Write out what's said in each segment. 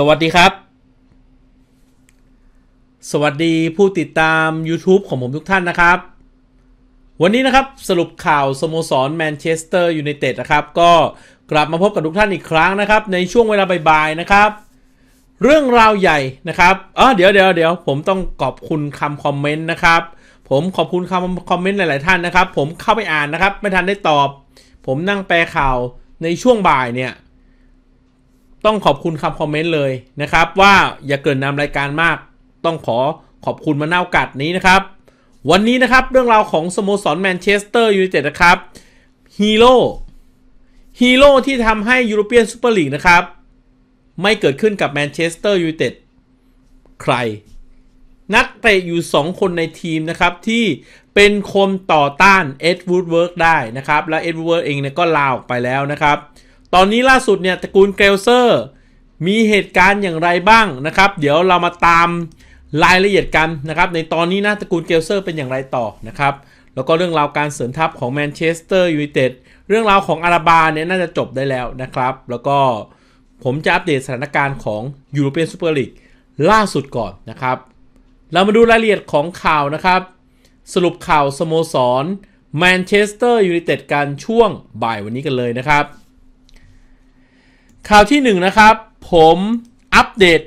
สวัสดีครับ สวัสดีผู้ติดตาม YouTube ของผมทุกท่านนะครับ วันนี้นะครับสรุปข่าวสโมสรแมนเชสเตอร์ยูไนเต็ดนะครับ ก็กลับมาพบกับทุกท่านอีกครั้งนะครับ ในช่วงเวลาบ่ายๆนะครับ เรื่องราวใหญ่นะครับอ๋อเดี๋ยวเดี๋ยวเดี๋ยวผมต้องขอบคุณคำคอมเมนต์นะครับ ผมขอบคุณคำคอมเมนต์หลายๆท่านนะครับ ผมเข้าไปอ่านนะครับ ไม่ทันได้ตอบ ผมนั่งแปลข่าวในช่วงบ่ายเนี่ย ต้องขอบคุณคำคอมเมนต์เลยนะครับ ว่าอย่าเกินนำรายการมาก ต้องขอขอบคุณมาเน่ากัดนี้นะครับ วันนี้นะครับเรื่องราวของสโมสรแมนเชสเตอร์ยูไนเต็ดนะครับฮีโร่ฮีโร่ที่ทำให้ยูโรเปียนซูเปอร์ลีกนะครับ ไม่เกิดขึ้นกับแมนเชสเตอร์ยูไนเต็ดใคร นักเตะอยู่ 2 คนในทีมนะครับ ที่เป็นคนต่อต้านเอ็ดวูดเวิร์กได้นะครับ และเอ็ดวูดเวิร์กเองเนี่ยก็ลาออกไปแล้วนะครับ ตอนนี้ล่าสุดเนี่ยตระกูลเกลเซอร์มีเหตุการณ์อย่างไรบ้างนะครับ เดี๋ยวเรามาตามรายละเอียดกันนะครับ ในตอนนี้นะตระกูลเกลเซอร์เป็นอย่างไรต่อนะครับ แล้วก็เรื่องราวการเสริมทัพของแมนเชสเตอร์ยูไนเต็ดเรื่องราวของอาราบาเนี่ยน่าจะจบได้แล้วนะครับ แล้วก็ผมจะอัปเดตสถานการณ์ของยูโรเปียนซูเปอร์ลีกล่าสุดก่อนนะครับ เรามาดูรายละเอียดของข่าวนะครับ สรุปข่าวสโมสรแมนเชสเตอร์ยูไนเต็ดกันช่วงบ่ายวันนี้กันเลยนะครับ ข่าวที่1นนะครับ ผมอัปเดต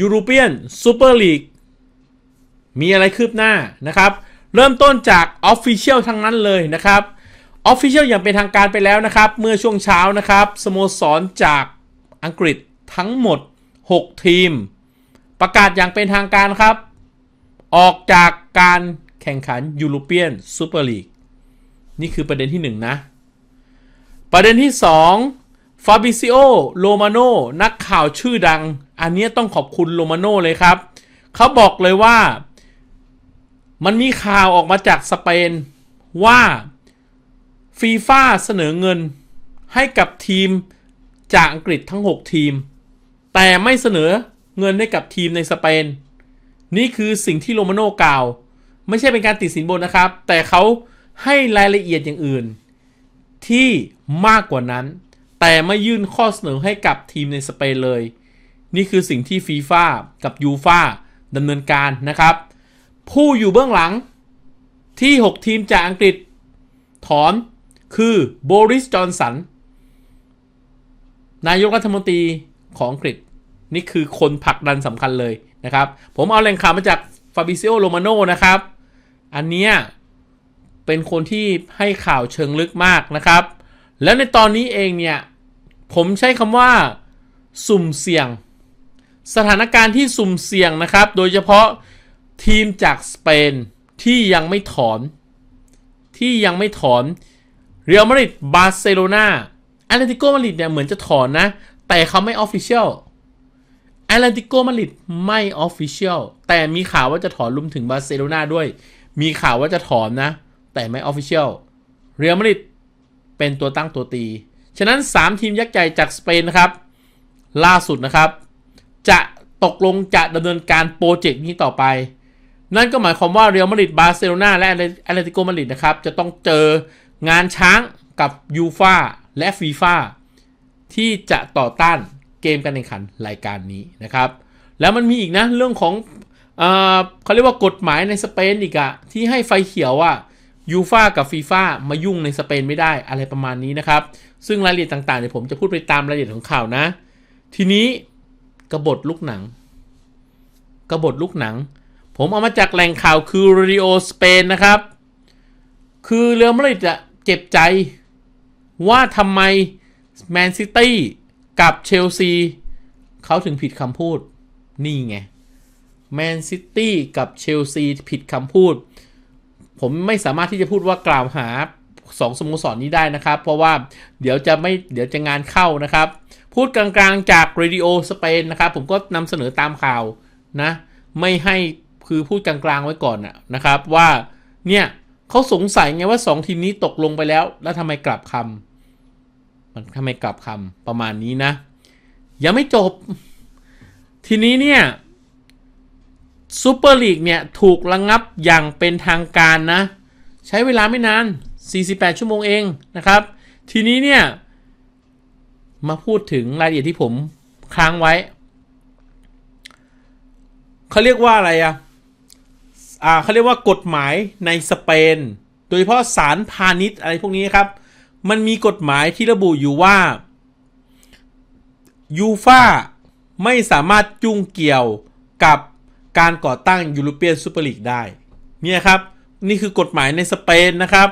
ยูโรเปียนซูเปอร์ลีกมีอะไรคืบหน้านะครับ เริ่มต้นจากออฟฟิเชียลทั้งนั้นเลยนะครับออฟฟิเชียลอย่างเป็นทางการไปแล้วนะครับ เมื่อช่วงเช้านะครับสโมสรจากอังกฤษทั้งหมด 6 ทีม ประกาศอย่างเป็นทางการครับ ออกจากการแข่งขันยูโรเปียนซูเปอร์ลีกนี่คือประเด็นที่ 1 นะ ประเด็นที่ 2 ฟาบิซิโอ โรมาโนนักข่าวชื่อดัง อันนี้ต้องขอบคุณโรมาโนเลยครับ เขาบอกเลยว่า มันมีข่าวออกมาจากสเปนว่าฟีฟ่าเสนอเงินให้กับทีมจากอังกฤษทั้ง 6 ทีม แต่ไม่เสนอเงินให้กับทีมในสเปน นี่คือสิ่งที่โรมาโนกล่าว ไม่ใช่เป็นการติดสินบนนะครับ แต่เขาให้รายละเอียดอย่างอื่น ที่มากกว่านั้น แต่ไม่ยื่นข้อเสนอให้กับทีมในสเปนเลย นี่คือสิ่งที่ฟีฟ่ากับยูฟ่าดำเนินการนะครับ ผู้อยู่เบื้องหลังที่ 6 ทีมจากอังกฤษ ถอนคือโบริสจอนสัน นายกรัฐมนตรีของอังกฤษ นี่คือคนผลักดันสำคัญเลยนะครับ ผมเอาแหล่งข่าวมาจากฟาบิซิโอโรมาโนนะครับ อันเนี้ยเป็นคนที่ให้ข่าวเชิงลึกมากนะครับ แล้วในตอนนี้เองเนี่ย ผมใช้คำว่า สุ่มเสี่ยง สถานการณ์ที่สุ่มเสี่ยงนะครับ โดยเฉพาะทีมจากสเปนที่ยังไม่ถอน ที่ยังไม่ถอนเรอัลมาดริดบาร์เซโลนาแอตเลติโกมาดริดเนี่ยเหมือนจะถอนนะ แต่เขาไม่ออฟฟิเชียลแอตเลติโกมาดริดไม่ออฟฟิเชียลแต่มีข่าวว่าจะถอนรวมถึงบาร์เซโลนาด้วย มีข่าวว่าจะถอนนะ แต่ไม่ออฟฟิเชียลเรอัลมาดริดเป็นตัวตั้งตัวตี ฉะนั้น 3 ทีมยักษ์ใหญ่จากสเปนนะครับ ล่าสุดนะครับ จะตกลงจะดำเนินการโปรเจกต์นี้ต่อไป นั่นก็หมายความว่าเรอัลมาดริดบาร์เซโลนาและแอตเลติโกมาดริดนะครับ จะต้องเจองานช้างกับยูฟาและฟีฟาที่จะต่อต้านเกมการแข่งขันรายการนี้นะครับ แล้วมันมีอีกนะเรื่องของเออเขาเรียกว่ากฎหมายในสเปนอีกอะที่ให้ไฟเขียวอะ ยูฟากับฟีฟ่ามายุ่งในสเปนไม่ได้อะไรประมาณนี้นะครับ ซึ่งรายละเอียดต่างๆเดี๋ยวผมจะพูดไปตามรายละเอียดของข่าวนะ ทีนี้กบฏลูกหนัง กบฏลูกหนัง ผมเอามาจากแหล่งข่าวคือเรดิโอสเปนนะครับ คือเรือมาดริดอะเจ็บใจ ว่าทำไมแมนซิตี้กับเชลซีเขาถึงผิดคำพูด นี่ไงแมนซิตี้กับเชลซีผิดคำพูด ผมไม่สามารถที่จะพูดว่ากล่าวหาสองสโมสรนนี้ได้นะครับ เพราะว่าเดี๋ยวจะไม่เดี๋ยวจะงานเข้านะครับ พูดกลางๆจากเรดิโอสเปนนะครับ ผมก็นำเสนอตามข่าวนะ ไม่ให้คือพูดกลางๆไว้ก่อนนะครับ ว่าเนี่ยเขาสงสัยไงว่า 2 ทีมนี้ตกลงไปแล้ว แล้วทำไมกลับคำมันทำไมกลับคำประมาณนี้นะ ยังไม่จบ ทีนี้เนี่ย ซูเปอร์ลีกเนี่ย ถูกระงงับอย่างเป็นทางการนะ ใช้เวลาไม่นาน 48 ชั่วโมงเองนะครับ ทีนี้เนี่ย มาพูดถึงรายละเอียดที่ผมค้างไว้ เขาเรียกว่าอะไรอะอ่าเขาเรียกว่ากฎหมายในสเปน โดยเฉพาะศาลพาณิชย์อะไรพวกนี้ครับ มันมีกฎหมายที่ระบุอยู่ว่ายูฟาไม่สามารถจุ้งเกี่ยวกับ การก่อตั้งยูโรเปียนซูเปอร์ลีกได้ เนี่ยครับ นี่คือกฎหมายในสเปนนะครับ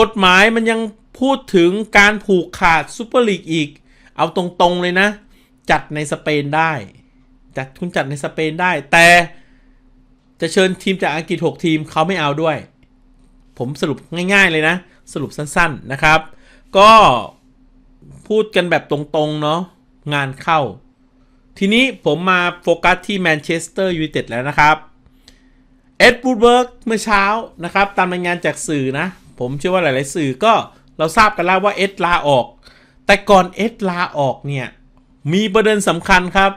กฎหมายมันยังพูดถึงการผูกขาดซูเปอร์ลีกอีก เอาตรงๆเลยนะ จัดในสเปนได้ จัดคุณจัดในสเปนได้ แต่จะเชิญทีมจากอังกฤษ 6 ทีมเขาไม่เอาด้วย ผมสรุปง่าย ๆเลยนะ สรุปสั้นๆนะครับ ก็พูดกันแบบตรงๆเนาะงานเข้า ทีนี้ผมมาโฟกัสที่แมนเชสเตอร์ยูไนเต็ดแล้วนะครับ เอ็ดบูดเบิร์กเมื่อเช้านะครับ ตามรายงานจากสื่อนะ ผมเชื่อว่าหลาย ๆ สื่อก็เราทราบกันแล้วว่าเอ็ดลาออก แต่ก่อนเอ็ดลาออกเนี่ย มีประเด็นสำคัญครับ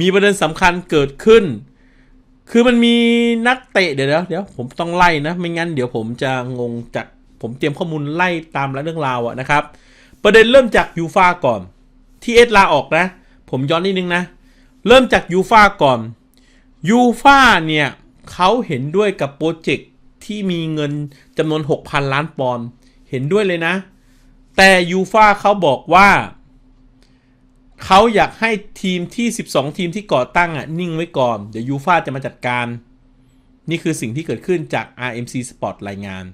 มีประเด็นสำคัญเกิดขึ้น คือมันมีนักเตะเดี๋ยวเดี๋ยวผมต้องไล่นะ ไม่งั้นเดี๋ยวผมจะงงจากผมเตรียมข้อมูลไล่ตามแล้วเรื่องราวอะนะครับ ประเด็นเริ่มจากยูฟาก่อน ที่เอ็ดลาออกนะ ผมย้อนนิดนึงนะ เริ่มจากยูฟาก่อนยูฟาเนี่ยเขาเห็นด้วยกับโปรเจกต์ที่มีเงินจำนวน 6,000 ล้านปอนด์เห็นด้วยเลยนะ แต่ยูฟาเขาบอกว่าเขาอยากให้ทีมที่ 12 ทีมที่ก่อตั้งอะนิ่งไว้ก่อน เดี๋ยวยูฟาจะมาจัดการ นี่คือสิ่งที่เกิดขึ้นจาก RMC Sport รายงาน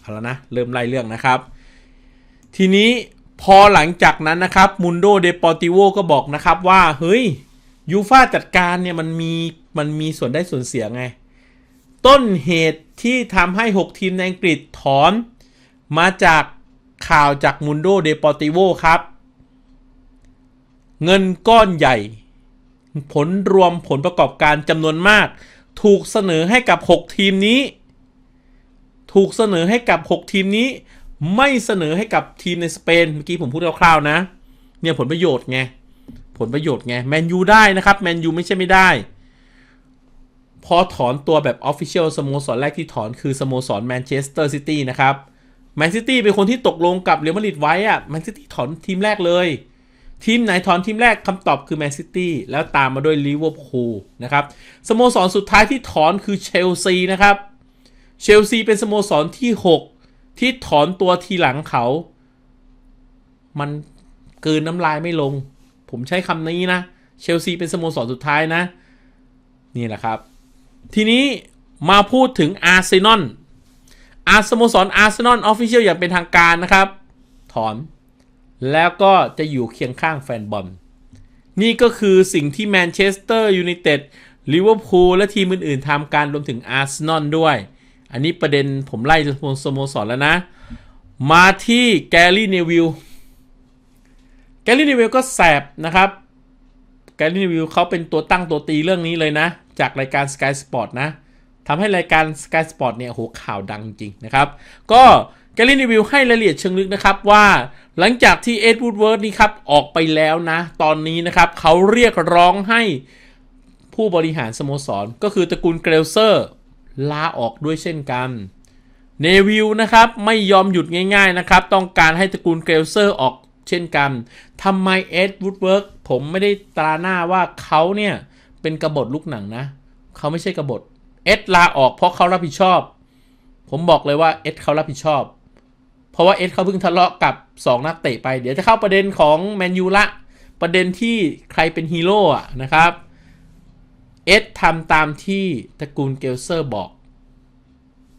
เอาแล้วนะ เริ่มไล่เรื่องนะครับ ทีนี้ พอหลังจากนั้นนะครับมุนโดเดปอติโวก็บอกนะครับว่า เฮ้ยยูฟาจัดการเนี่ยมันมีมันมีส่วนได้ส่วนเสียไง ต้นเหตุที่ทำให้ 6 ทีมในอังกฤษถอนมาจากข่าวจากมุนโดเดปอติโวครับ เงินก้อนใหญ่ ผลรวมผลประกอบการจำนวนมาก ถูกเสนอให้กับ 6 ทีมนี้ ถูกเสนอให้กับ 6 ทีมนี้ ไม่เสนอให้กับทีมในสเปน เมื่อกี้ผมพูดคร่าวๆนะ เนี่ยผลประโยชน์ไง ผลประโยชน์ไง แมนยูได้นะครับ แมนยูไม่ใช่ไม่ได้ พอถอนตัวแบบออฟฟิเชียลสโมสรแรกที่ถอนคือสโมสรแมนเชสเตอร์ซิตี้นะครับ แมนซิตี้เป็นคนที่ตกลงกับเรอัลมาดริดไว้อะแมนซิตี้ถอนทีมแรกเลย ทีมไหนถอนทีมแรกคำตอบคือแมนซิตี้แล้วตามมาด้วยลิเวอร์พูลนะครับ สโมสรสุดท้ายที่ถอนคือเชลซีนะครับ เชลซีเป็นสโมสรที่ 6 ที่ถอนตัวทีหลังเขา มันเกินน้ำลายไม่ลง ผมใช้คำนี้นะ เชลซีเป็นสโมสรสุดท้ายนะ นี่แหละครับ ทีนี้มาพูดถึงอาร์เซนอลอาร์สโมสรอาร์เซนอลออฟฟิเชียลอย่างเป็นทางการนะครับ ถอน แล้วก็จะอยู่เคียงข้างแฟนบอลนี่ก็คือสิ่งที่แมนเชสเตอร์ยูไนเต็ดลิเวอร์พูลและทีมอื่น ๆทำการรวมถึงอาร์เซนอลด้วย อันนี้ประเด็นผมไล่สโมสรแล้วนะ มาที่แกลลี่เนวิลแกลลี่เนวิลก็แสบนะครับแกลลี่เนวิลเขาเป็นตัวตั้งตัวตีเรื่องนี้เลยนะ จากรายการ Sky Sport นะทำให้รายการ Sky Sport เนี่ยโหข่าวดังจริงนะครับ ก็แกลลี่เนวิลให้รายละเอียดเชิงลึกนะครับว่าหลังจากที่เอ็ดวูดเวิร์ดนี่ครับ ออกไปแล้วนะ ตอนนี้นะครับเขาเรียกร้องให้ผู้บริหารสโมสร ก็คือตระกูลเกรลเซอร์ ลาออกด้วยเช่นกันเนวิลนะครับไม่ยอมหยุดง่ายๆนะครับ ต้องการให้ตระกูลเกรลเซอร์ออกเช่นกันทำไมเอ็ดวูดเวิร์กผมไม่ได้ตราหน้าว่าเขาเนี่ย เป็นกบฏลูกหนังนะ เขาไม่ใช่กบฏเอ็ดลาออกเพราะเขารับผิดชอบ ผมบอกเลยว่าเอ็ดเขารับผิดชอบ เพราะว่าเอ็ดเขาเพิ่งทะเลาะกับ 2 นักเตะไป เดี๋ยวจะเข้าประเด็นของแมนยูละ ประเด็นที่ใครเป็นฮีโร่นะครับ เอ็ดทำตามที่ตระกูลเกลเซอร์บอก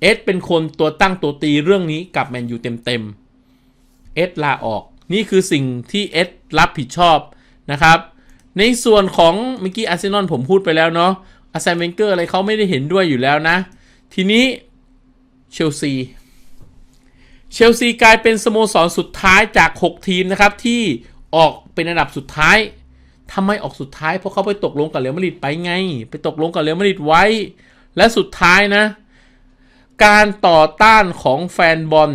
เอ็ดเป็นคนตัวตั้งตัวตีเรื่องนี้กับแมนยูเต็มๆเอ็ดลาออกนี่คือสิ่งที่เอ็ดรับผิดชอบนะครับ ในส่วนของเมื่อกี้อาร์เซนอลผมพูดไปแล้วเนาะอาร์เซนเวนเกอร์อะไรเขาไม่ได้เห็นด้วยอยู่แล้วนะ ทีนี้เชลซีเชลซีกลายเป็นสโมสรสุดท้ายจาก 6 ทีมนะครับที่ออกเป็นอันดับสุดท้าย ทำไมออกสุดท้ายเพราะเขาไปตกลงกับเรอัลมาดริดไปไง ไปตกลงกับเรอัลมาดริดไว้ และสุดท้ายนะ การต่อต้านของแฟนบอล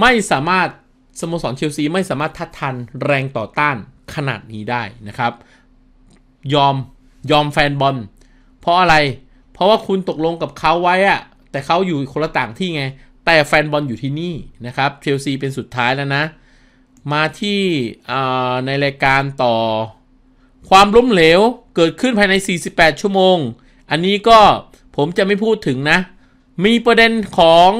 ไม่สามารถสโมสรเชลซีไม่สามารถทัดทันแรงต่อต้านขนาดนี้ได้นะครับ ยอมยอมแฟนบอลเพราะอะไร เพราะว่าคุณตกลงกับเขาไว้อะแต่เขาอยู่คนละต่างที่ไง แต่แฟนบอลอยู่ที่นี่นะครับเชลซีเป็นสุดท้ายแล้วนะ มาที่ในรายการต่อ ความล้มเหลวเกิดขึ้นภายใน 48 ชั่วโมง อันนี้ก็ผมจะไม่พูดถึงนะ มีประเด็นของ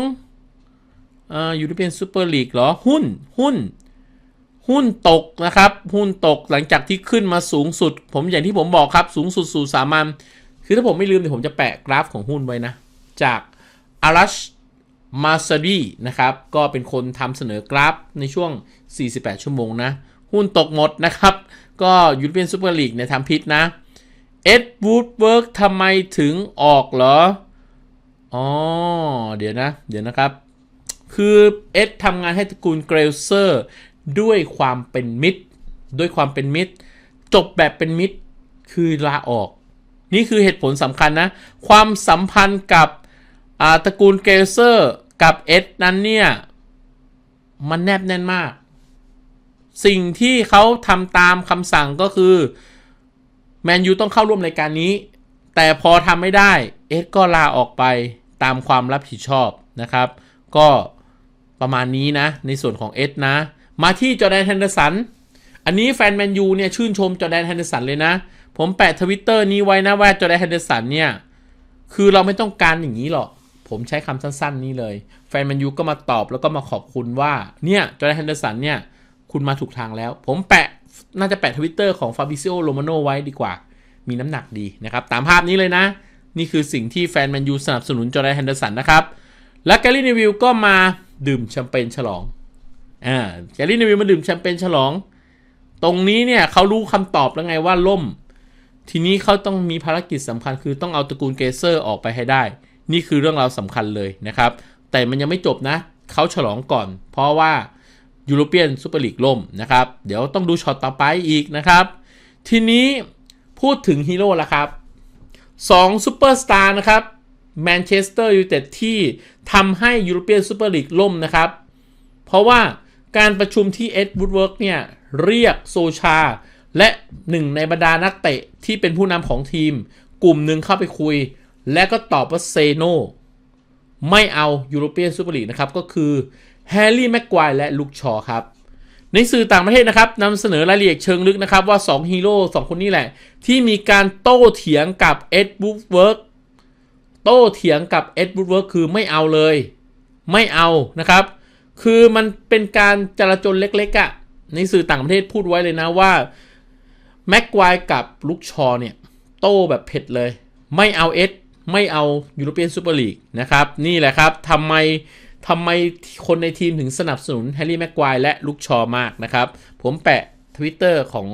ยูโรเปียนซูเปอร์ลีกเหรอ หุ้น หุ้น หุ้นตกนะครับ หุ้นตกหลังจากที่ขึ้นมาสูงสุด ผมอย่างที่ผมบอกครับ สูงสุดสู่สามัญคือถ้าผมไม่ลืมเดี๋ยวผมจะแปะกราฟของหุ้นไว้นะ จากอารัชมาซาดีนะครับ ก็เป็นคนทำเสนอกราฟในช่วง 48 ชั่วโมงนะ หุ้นตกหมดนะครับ ก็ยูโรเปียนซูเปอร์ลีกเนี่ยทำพิษนะเอ็ดวูดเวิร์กทำไมถึงออกเหรอ อ๋อ เดี๋ยวนะ เดี๋ยวนะครับ คือเอ็ดทำงานให้ตระกูลเกรลเซอร์ด้วยความเป็นมิตร ด้วยความเป็นมิตร จบแบบเป็นมิตร คือลาออก นี่คือเหตุผลสำคัญนะ ความสัมพันธ์กับอาตระกูลเกลเซอร์กับเอ็ดนั้นเนี่ย มันแนบแน่นมาก สิ่งที่เขาทำตามคำสั่งก็คือแมนยูต้องเข้าร่วมรายการนี้ แต่พอทำไม่ได้เอ็ดก็ลาออกไปตามความรับผิดชอบนะครับ ก็ประมาณนี้นะ ในส่วนของเอ็ดนะ มาที่จอแดนแฮนเดอร์สัน อันนี้แฟนแมนยูเนี่ยชื่นชมจอแดนแฮนเดอร์สันเลยนะ ผมแปะทวิตเตอร์นี้ไว้นะว่าจอแดนแฮนเดอร์สันเนี่ย คือเราไม่ต้องการอย่างนี้หรอก ผมใช้คำสั้นๆนี้เลย แฟนแมนยูก็มาตอบแล้วก็มาขอบคุณว่าเนี่ยจอแดนแฮนเดอร์สันเนี่ย คุณมาถูกทางแล้ว ผมแปะน่าจะแปะทวิตเตอร์ของฟาบิซิโอโรมาโนไว้ดีกว่า มีน้ำหนักดีนะครับ ตามภาพนี้เลยนะ นี่คือสิ่งที่แฟนแมนยูสนับสนุนจอร์แดนแฮนเดอร์สันนะครับ และแกลลี่นิวิลก็มาดื่มแชมเปญฉลองอ่าแกลลี่นิวิลมาดื่มแชมเปญฉลอง ตรงนี้เนี่ยเขารู้คำตอบแล้วไงว่าล่ม ทีนี้เขาต้องมีภารกิจสำคัญคือต้องเอาตระกูลเกเซอร์ออกไปให้ได้ นี่คือเรื่องราวสำคัญเลยนะครับ แต่มันยังไม่จบนะเขาฉลองก่อน เพราะว่า ยูโรเปียนซูเปอร์ลีกล่มนะครับ เดี๋ยวต้องดูช็อตต่อไปอีกนะครับ ทีนี้พูดถึงฮีโร่ละครับสองซูเปอร์สตาร์นะครับแมนเชสเตอร์ยูไนเต็ดที่ทำให้ยูโรเปียนซูเปอร์ลีกล่มนะครับ เพราะว่าการประชุมที่เอ็ดวูดเวิร์กเนี่ย เรียกโซชา และหนึ่งในบรรดานักเตะที่เป็นผู้นำของทีม กลุ่มหนึ่งเข้าไปคุย และก็ตอบว่าเซโนไม่เอายูโรเปียนซูเปอร์ลีกนะครับ ก็คือ แฮร์รี่แม็กควายและลุคชอครับในสื่อต่างประเทศนะครับนำเสนอรายละเอียดเชิงลึกนะครับว่า 2 ฮีโร่2คนนี้แหละ ที่มีการโต้เถียงกับเอ็ดวูดเวิร์กโต้เถียงกับเอ็ดวูดเวิร์กคือไม่เอาเลย ไม่เอานะครับ คือมันเป็นการจราจนเล็กๆอะ่ะในสื่อต่างประเทศพูดไว้เลยนะว่าแม็กควายกับลุกชอเนี่ย โต้แบบเผ็ดเลย ไม่เอาเอสไม่เอายูโรเปียนซูเปอร์ลีกนะครับ นี่แหละครับทำไม ทำไมคนในทีมถึงสนับสนุนแฮร์รี่แม็กควายและลุกชอมากนะครับ ผมแปะทวิตเตอร์ของ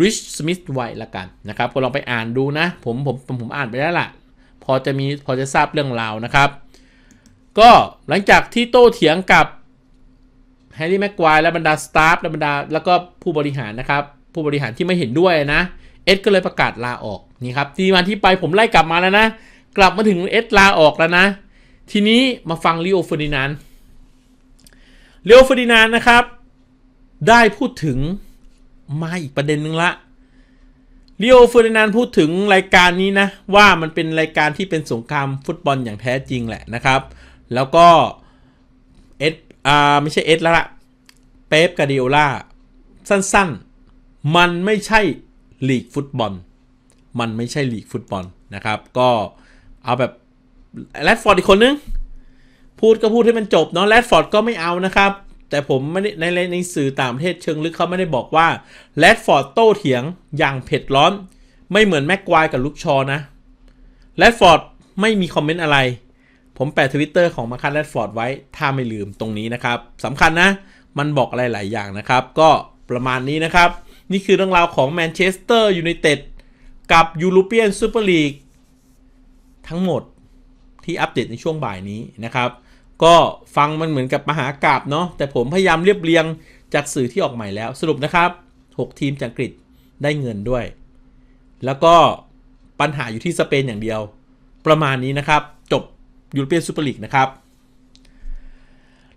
Rich Smith ไว้ละกันนะครับก็ลองไปอ่านดูนะผมผมผมผมอ่านไปแล้วล่ะ พอจะมีพอจะทราบเรื่องราวนะครับ ก็หลังจากที่โต้เถียงกับแฮร์รี่แม็กควายและบรรดาสตาฟและบรรดาแล้วก็ผู้บริหารนะครับ ผู้บริหารที่ไม่เห็นด้วยนะ เอ็ดก็เลยประกาศลาออกนี่ครับที่มาที่ไปผมไล่กลับมาแล้วนะ กลับมาถึงเอ็ดลาออกแล้วนะ ทีนี้มาฟังลิโอเฟอร์ดินานลิโอเฟอร์ดินานนะครับ ได้พูดถึงมาอีกประเด็นหนึ่งละลิโอเฟอร์ดินานพูดถึงรายการนี้นะ ว่ามันเป็นรายการที่เป็นสงครามฟุตบอลอย่างแท้จริงแหละนะครับ แล้วก็เอ็ดอ่าไม่ใช่เอ็ดแล้วละเป๊ปกาดิโอล่าสั้นๆ มันไม่ใช่ลีกฟุตบอล มันไม่ใช่ลีกฟุตบอลนะครับ ก็เอาแบบ แรดฟอร์ดอีกคนนึง พูดก็พูดให้มันจบเนาะแรดฟอร์ดก็ไม่เอานะครับ แต่ผมไม่ได้ในในในสื่อต่างประเทศเชิงลึกเขาไม่ได้บอกว่าแรดฟอร์ดโต้เถียงอย่างเผ็ดร้อน ไม่เหมือนแม็กควายกับลุกชอนะแรดฟอร์ดไม่มีคอมเมนต์อะไร ผมแปะทวิตเตอร์ของมาคันแรดฟอร์ดไว้ถ้าไม่ลืมตรงนี้นะครับสำคัญนะ มันบอกอะไรหลายอย่างนะครับ ก็ประมาณนี้นะครับ นี่คือเรื่องราวของแมนเชสเตอร์ยูไนเต็ดกับยูโรเปียนซูเปอร์ลีกทั้งหมด ที่อัปเดตในช่วงบ่ายนี้นะครับ ก็ฟังมันเหมือนกับมหากราบเนาะแต่ผมพยายามเรียบเรียงจากสื่อที่ออกใหม่แล้วสรุปนะครับ 6 ทีมจากอังกฤษได้เงินด้วย แล้วก็ปัญหาอยู่ที่สเปนอย่างเดียว ประมาณนี้นะครับ จบยูโรเปียนซูเปอร์ลีกนะครับ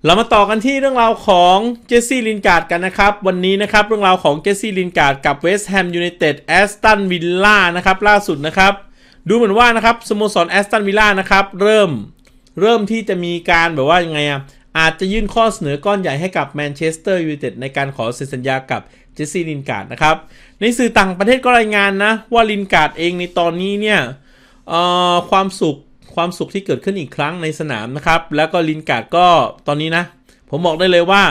เรามาต่อกันที่เรื่องราวของเจสซี่ลินการ์ดกันนะครับ วันนี้นะครับเรื่องราวของเจสซี่ลินการ์ดกับเวสต์แฮมยูไนเต็ดแอสตันวิลล่านะครับล่าสุดนะครับ ดูเหมือนว่านะครับสโมสรแอสตันวิลล่านะครับเริ่มเริ่มที่จะมีการแบบว่ายังไงอะอาจจะยื่นข้อเสนอก้อนใหญ่ให้กับแมนเชสเตอร์ยูไนเต็ดในการขอเซ็นสัญญากับเจสซี่ลินการ์ดนะครับ ในสื่อต่างประเทศก็รายงานนะ ว่าลินการ์ดเองในตอนนี้เนี่ยความสุขความสุขที่เกิดขึ้นอีกครั้งในสนามนะครับ แล้วก็ลินการ์ดก็ตอนนี้นะ ผมบอกได้เลยว่า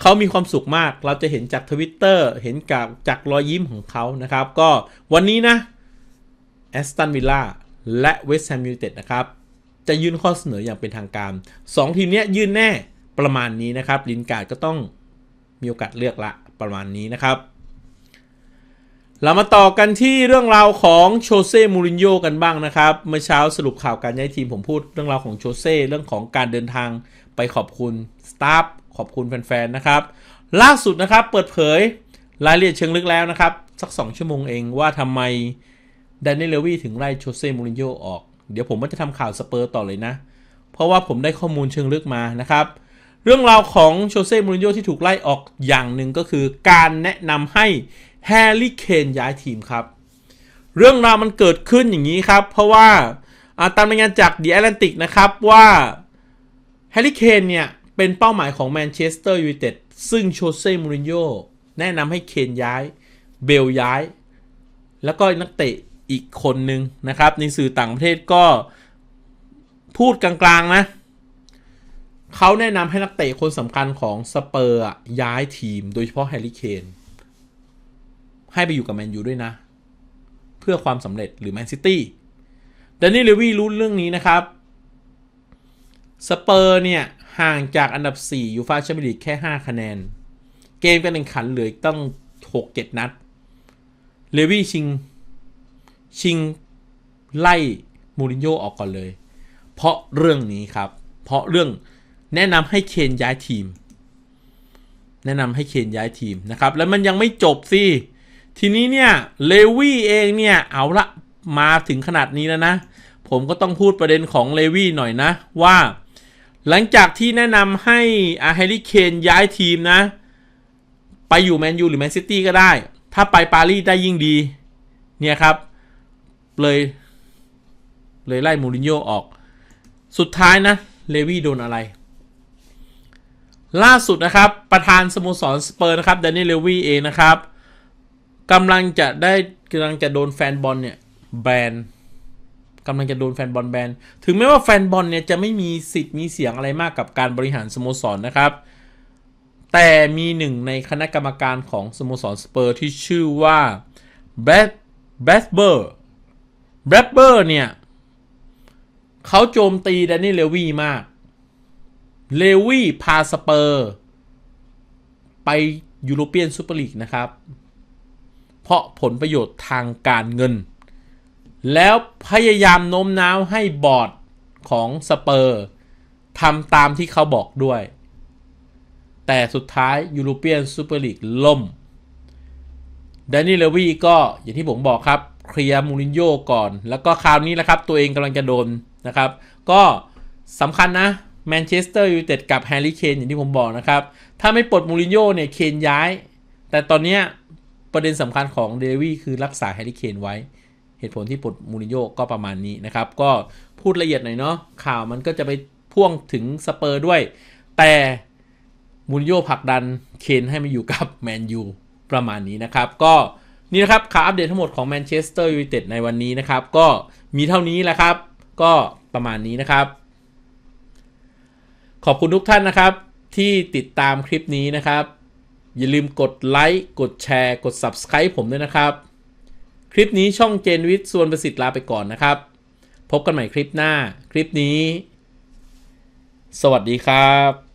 เขามีความสุขมากเราจะเห็นจากทวิตเตอร์เห็นกับจากรอยยิ้มของเขานะครับ ก็วันนี้นะ แอสตันวิลล่าและเวสต์แฮมยูไนเต็ดนะครับ จะยื่นข้อเสนออย่างเป็นทางการ 2 ทีมนี้ยยื่นแน่ประมาณนี้นะครับลินการ์ดก็ต้องมีโอกาสเลือกละประมาณนี้นะครับ เรามาต่อกันที่เรื่องราวของโชเซ่มูรินโญ่กันบ้างนะครับ เมื่อเช้าสรุปข่าวการย้ายทีมผมพูดเรื่องราวของโชเซ่เรื่องของการเดินทางไปขอบคุณสตาฟขอบคุณแฟนๆนะครับ ล่าสุดนะครับเปิดเผยรายละเอียดเชิงลึกแล้วนะครับ สัก 2 ชั่วโมงเองว่าทำไม แดนนี่เลวีถึงไล่โชเซ่มูรินโญ่ออก เดี๋ยวผมก็จะทำข่าวสเปอร์ต่อเลยนะ เพราะว่าผมได้ข้อมูลเชิงลึกมานะครับ เรื่องราวของโชเซ่มูรินโญ่ที่ถูกไล่ออกอย่างหนึ่งก็คือ การแนะนำให้แฮร์รี่เคนย้ายทีมครับ เรื่องราวมันเกิดขึ้นอย่างนี้ครับ เพราะว่าอ่าตามรายงานจาก The Atlantic นะครับว่าแฮร์รี่เคนเนี่ยเป็นเป้าหมายของแมนเชสเตอร์ยูไนเต็ดซึ่งโชเซ่มูรินโญ่แนะนำให้เคนย้าย เบลย้าย แล้วก็นักเตะ อีกคนหนึ่งนะครับ ในสื่อต่างประเทศก็พูดกลางๆนะเขาแนะนำให้นักเตะคนสำคัญของสเปอร์ย้ายทีม โดยเฉพาะแฮร์รี่เคนให้ไปอยู่กับแมนยูด้วยนะ เพื่อความสำเร็จหรือแมนซิตี้แดนนี่เลวี่รู้เรื่องนี้นะครับ สเปอร์เนี่ย ห่างจากอันดับ 4 ยูฟาแชมเปี้ยนลีกแค่ 5 คะแนน เกมการแข่งขันเหลืออีกตั้ง6-7 นัด เลวี่ชิง ชิงไล่มูรินโญ่ออกก่อนเลย เพราะเรื่องนี้ครับ เพราะเรื่องแนะนำให้เคนย้ายทีม แนะนำให้เคนย้ายทีมนะครับ แล้วมันยังไม่จบสิทีนี้เนี่ยเลวี่เองเนี่ยเอาละมาถึงขนาดนี้แล้วนะ ผมก็ต้องพูดประเด็นของเลวี่หน่อยนะว่า หลังจากที่แนะนำให้อาแฮร์รี่เคนย้ายทีมนะ ไปอยู่แมนยูหรือแมนซิตี้ก็ได้ ถ้าไปปารีสได้ยิ่งดี เนี่ยครับ เลย เลยไล่มูรินโญ่ออก สุดท้ายนะ เลวี่โดนอะไร ล่าสุดนะครับ ประธานสโมสรสเปอร์นะครับแดนนี่เลวี่เองนะครับกำลังจะได้กำลังจะโดนแฟนบอลเนี่ยแบนกำลังจะโดนแฟนบอลแบนถึงแม้ว่าแฟนบอลเนี่ยจะไม่มีสิทธิ์มีเสียงอะไรมากกับการบริหารสโมสรนะครับ แต่มีหนึ่งในคณะกรรมการของสโมสรสเปอร์ที่ชื่อว่าแบทแบทเบอร์ แบทเบอร์เนี่ยเขาโจมตีแดนนี่เลวีมาก เลวีพาสเปอร์ ไปยูโรเปียนซูเปอร์ลีกนะครับ เพราะผลประโยชน์ทางการเงิน แล้วพยายามโน้มน้าวให้บอร์ดของสเปอร์ทำตามที่เขาบอกด้วย แต่สุดท้ายยูโรเปียนซูเปอร์ลีกล่มแดนนี่เลวีก็อย่างที่ผมบอกครับ เคลียร์มูรินโญ่ก่อน แล้วก็คราวนี้แหละครับ ตัวเองกำลังจะโดนนะครับ ก็สำคัญนะแมนเชสเตอร์ยูไนเต็ดกับแฮร์รี่เคนอย่างที่ผมบอกนะครับ ถ้าไม่ปลดมูรินโญ่เนี่ยเคนย้าย แต่ตอนเนี้ประเด็นสำคัญของเดวี่คือรักษาแฮร์รี่เคนไว้ เหตุผลที่ปลดมูรินโญ่ก็ประมาณนี้นะครับ ก็พูดละเอียดหน่อยเนาะข่าวมันก็จะไปพ่วงถึงสเปอร์ด้วย แต่มูรินโญ่ผลักดันเคนให้มาอยู่กับแมนยูประมาณนี้นะครับ ก็ นี่นะครับข่าวอัปเดตทั้งหมดของแมนเชสเตอร์ยูไนเต็ดในวันนี้นะครับ ก็มีเท่านี้แหละครับ ก็ประมาณนี้นะครับ ขอบคุณทุกท่านนะครับ ที่ติดตามคลิปนี้นะครับ อย่าลืมกดไลค์กดแชร์กด Subscribe ผมด้วยนะครับ คลิปนี้ช่องเจนวิทย์ส่วนประสิทธิ์ลาไปก่อนนะครับ พบกันใหม่คลิปหน้า คลิปนี้ สวัสดีครับ